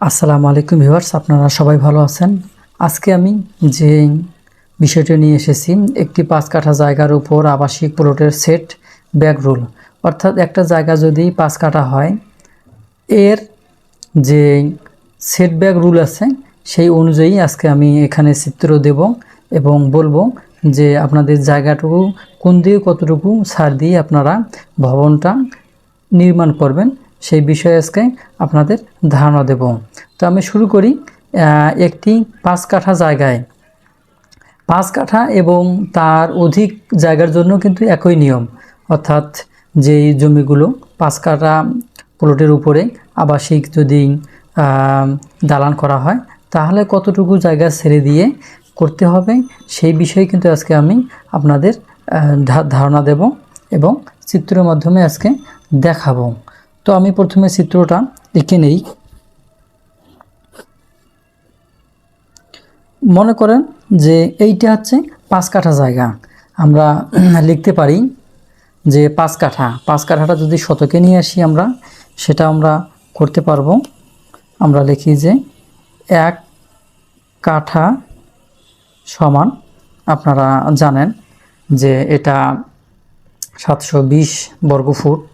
আসসালামু আলাইকুম ভিউয়ার্স, আপনারা সবাই ভালো আছেন? আজকে আমি যে বিষয়টি নিয়ে এসেছি, একটি পাঁচ কাঠা জায়গার উপর আবাসিক প্লটের সেট ব্যাক রুল। অর্থাৎ একটা জায়গা যদি পাঁচ কাঠা হয়, এর যে সেট ব্যাক রুল আছে, সেই অনুযায়ী আজকে আমি এখানে চিত্র দেব এবং বলব যে আপনাদের জায়গাটুকু, কোন দিয়ে কতটুকু ছাড় দিয়ে আপনারা ভবনটা নির্মাণ করবেন সেই বিষয়ে আজকে আপনাদের ধারণা দেব। তো আমি শুরু করি একটি পাঁচ কাঠা জায়গায়। পাঁচ কাঠা এবং তার অধিক জায়গার জন্য কিন্তু একই নিয়ম। অর্থাৎ যেই জমিগুলো পাঁচ কাঠা প্লটের উপরে আবাসিক যদি দালান করা হয়, তাহলে কতটুকু জায়গা ছেড়ে দিয়ে করতে হবে সেই বিষয়ে কিন্তু আজকে আমি আপনাদের ধারণা দেব এবং চিত্রের মাধ্যমে আজকে দেখাবো। তো আমি প্রথমে চিত্রটা এঁকে নেই। মনে করেন যে এইটা হচ্ছে পাঁচ কাঠা জায়গা। আমরা লিখতে পারি যে পাঁচ কাঠা। পাঁচ কাঠাটা যদি শতকে নিয়ে আসি আমরা, সেটা আমরা করতে পারব। আমরা লিখি যে এক কাঠা সমান, আপনারা জানেন যে এটা সাতশো বিশ বর্গ ফুট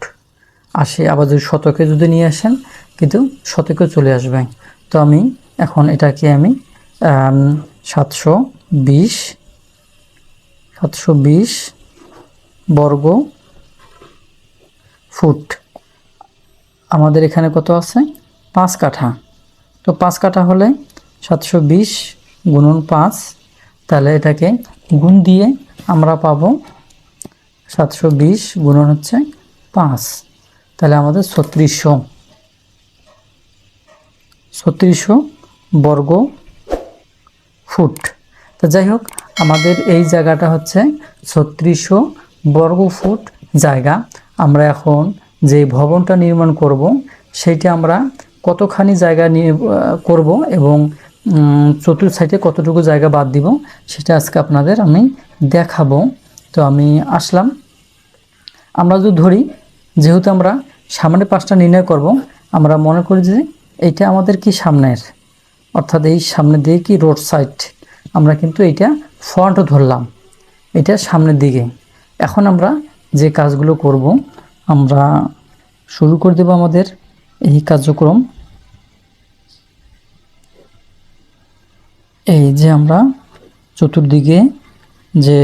আসে আবার যদি শতকে যদি নিয়ে আসেন, কিন্তু শতকে চলে আসবে। তো আমি এখন এটাকে আমি, সাতশো বিশ সাতশো বিশ বর্গ ফুট। আমাদের এখানে কত আছে? পাঁচ কাঠা। তো পাঁচ কাঠা হলে সাতশো বিশ গুণন পাঁচ, তাহলে এটাকে গুণ দিয়ে আমরা পাবো সাতশো বিশ গুণন হচ্ছে পাঁচ। তাহলে আমাদের ছত্রিশশো। ছত্রিশশো বর্গ ফুট। তো যাই হোক আমাদের এই জায়গাটা হচ্ছে ছত্রিশশো বর্গ ফুট জায়গা। আমরা এখন যে ভবনটা নির্মাণ করব সেইটা আমরা কতখানি জায়গা নিয়ে করব এবং উম, চতুর সাইডে কতটুকু জায়গা বাদ দিব সেটা আজকে আপনাদের আমি দেখাবো। তো আমি আসলাম। আমরা যদি ধরি যেহেতু আমরা সামনের পাশটা নির্ণয় করব। আমরা মনে করি যে এইটা আমাদের কি সামনের? অর্থাৎ এই সামনের দিকে কি রোড সাইড? আমরা কিন্তু এইটা ফ্রন্ট ধরলাম। এটা সামনের দিকে। এখন আমরা যে কাজগুলো করব, আমরা শুরু করে দেব আমাদের এই কার্যক্রম। এই যে আমরা চতুর্দিকে যে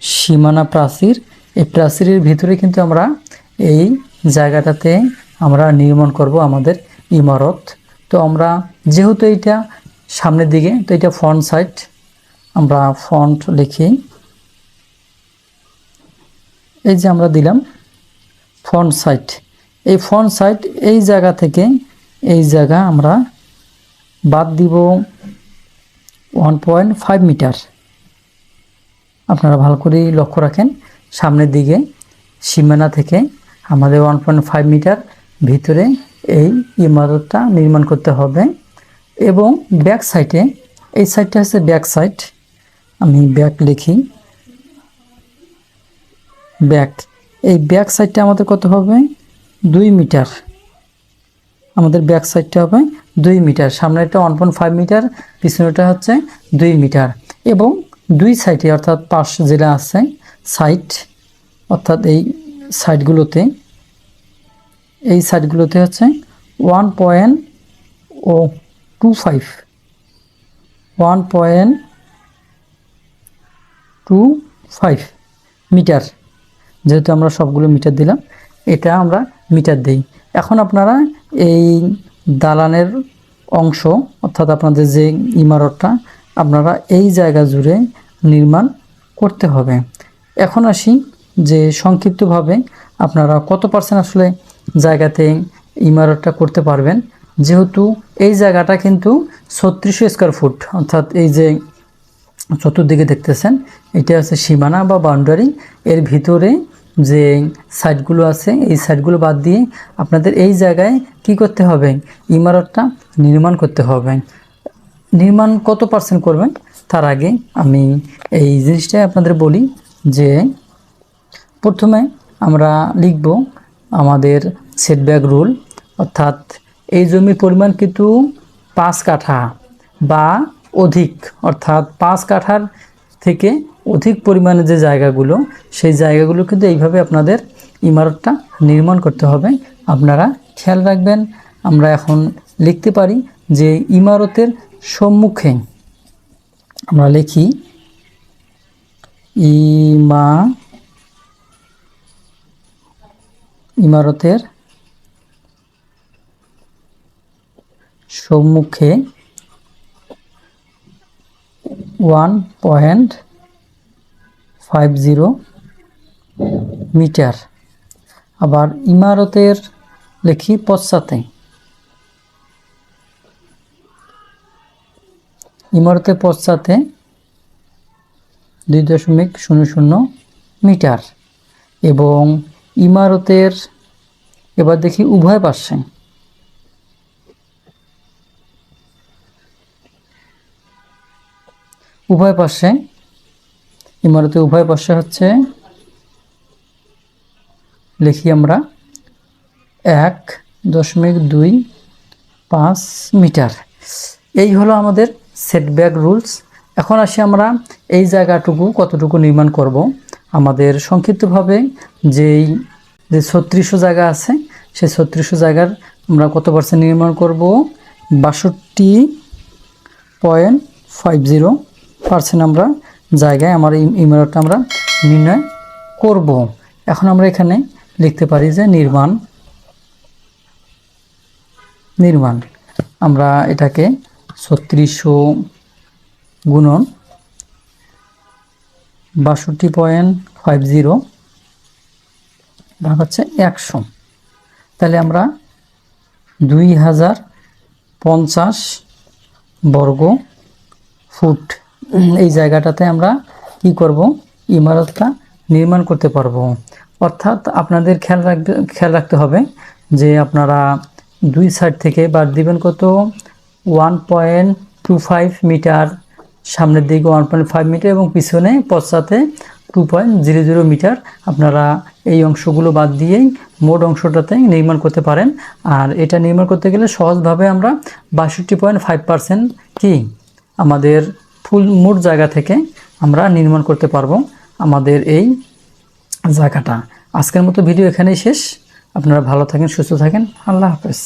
সীমানা প্রাচীর, এই প্রাচীরের ভিতরে কিন্তু আমরা এই জায়গাটাতে আমরা নির্মাণ করব আমাদের ইমারত। তো আমরা যেহেতু এইটা সামনের দিকে, তো এটা ফ্রন্ট সাইড আমরা ফ্রন্ট লিখি। এই যে আমরা দিলাম ফ্রন্ট সাইড এই ফ্রন্ট সাইড এই জায়গা থেকে এই জায়গা আমরা বাদ দিব ওয়ান পয়েন্ট ফাইভ মিটার আপনারা ভালো করে লক্ষ্য রাখেন, সামনের দিকে, সীমানা থেকে আমাদের ওয়ান পয়েন্ট ফাইভ মিটার ভিতরে এই ইমারতটা নির্মাণ করতে হবে এবং ব্যাক সাইডে এই সাইডটা হচ্ছে ব্যাক সাইড আমি ব্যাক লিখি। ব্যাক এই ব্যাক সাইডটা আমাদের কত হবে? দুই মিটার। আমাদের ব্যাক সাইডটা হবে দুই মিটার। সামনেটা ওয়ান পয়েন্ট ফাইভ মিটার পিছনেটা হচ্ছে দুই মিটার। এবং দুই সাইডে অর্থাৎ পাশ যেটা আছে সাইড অর্থাৎ এই সাইডগুলোতে এই সাইডগুলোতে হচ্ছে ওয়ান পয়েন্ট ও two five one point two five metre. যেহেতু আমরা সবগুলো মিটার দিলাম, এটা আমরা মিটার দিই। এখন আপনারা এই দালানের অংশ, অর্থাৎ আপনাদের যে ইমারতটা, আপনারা এই জায়গা জুড়ে নির্মাণ করতে হবে। এখন আসি যে সংক্ষিপ্তভাবে আপনারা কত পার্সেন্ট আসলে জায়গাতে ইমারতটা করতে পারবেন, যেহেতু এই জায়গাটা কিন্তু ছত্রিশশো স্কোয়ার ফুট অর্থাৎ এই যে চতুর্দিকে দেখতেছেন, এটা হচ্ছে সীমানা বা বাউন্ডারি এর ভিতরে যে সাইডগুলো আছে, এই সাইডগুলো বাদ দিয়ে আপনাদের এই জায়গায় কি করতে হবে? ইমারতটা নির্মাণ করতে হবে। নির্মাণ কত পার্সেন্ট করবেন? তার আগে আমি এই জিনিসটাই আপনাদের বলি যে প্রথমে আমরা লিখব আমাদের সেটব্যাক রুল অর্থাৎ এই জমির পরিমাণ কিন্তু পাঁচ কাঠা বা অধিক, অর্থাৎ পাঁচ কাঠার থেকে অধিক পরিমাণে যে জায়গাগুলো, সেই জায়গাগুলো কিন্তু এইভাবে আপনাদের ইমারতটা নির্মাণ করতে হবে। আপনারা খেয়াল রাখবেন, আমরা এখন লিখতে পারি যে ইমারতের সম্মুখে আমরা লিখি, ইমা ইমারতের সম্মুখে one point five zero metre. আবার ইমারতের লেখি পশ্চাতে। ইমারতের পশ্চাতে দুই দশমিক শূন্য শূন্য মিটার এবং ইমারতের, এবার দেখি উভয় পাশে উভয় পাশে ইমারতের উভয় পাশে হচ্ছে, লিখি আমরা, এক দশমিক দুই পাঁচ মিটার। এই হলো আমাদের সেটব্যাক রুলস এখন আসি আমরা এই জায়গাটুকু কতটুকু নির্মাণ করব। আমাদের সংক্ষিপ্তভাবে যেই যে ছত্রিশশো জায়গা আছে, সেই ছত্রিশশো জায়গার আমরা কত পার্সেন্ট নির্মাণ করব? বাষট্টি পয়েন্ট ফাইভ জিরো পার্সেন্ট আমরা জায়গায় আমার ইমারতটা আমরা নির্ণয় করব। এখন আমরা এখানে লিখতে পারি যে নির্মাণ নির্মাণ। আমরা এটাকে ছত্রিশশো গুণন বাষট্টি পয়েন্ট ফাইভ জিরো ভাগ হচ্ছে একশো। তাহলে আমরা দুই হাজার পঞ্চাশ বর্গ ফুট এই জায়গাটাতে আমরা কি করব? ইমারতটা নির্মাণ করতে পারব। অর্থাৎ আপনাদের খেয়াল রাখতে খেয়াল রাখতে হবে যে আপনারা দুই সাইড থেকে বাদ দিবেন কত? One point two five metre সামনের দিকে ওয়ান পয়েন্ট ফাইভ মিটার এবং পিছনে পশ্চাতে two point zero zero metre আপনারা এই অংশগুলো বাদ দিয়েই মোট অংশটাতে নির্মাণ করতে পারেন। আর এটা নির্মাণ করতে গেলে সহজভাবে আমরা বাষট্টি পয়েন্ট ফাইভ পার্সেন্ট কি আমাদের ফুল মোট জায়গা থেকে আমরা নির্মাণ করতে পারব আমাদের এই জায়গাটা। আজকের মতো ভিডিও এখানেই শেষ। আপনারা ভালো থাকেন, সুস্থ থাকেন। আল্লাহ হাফেজ।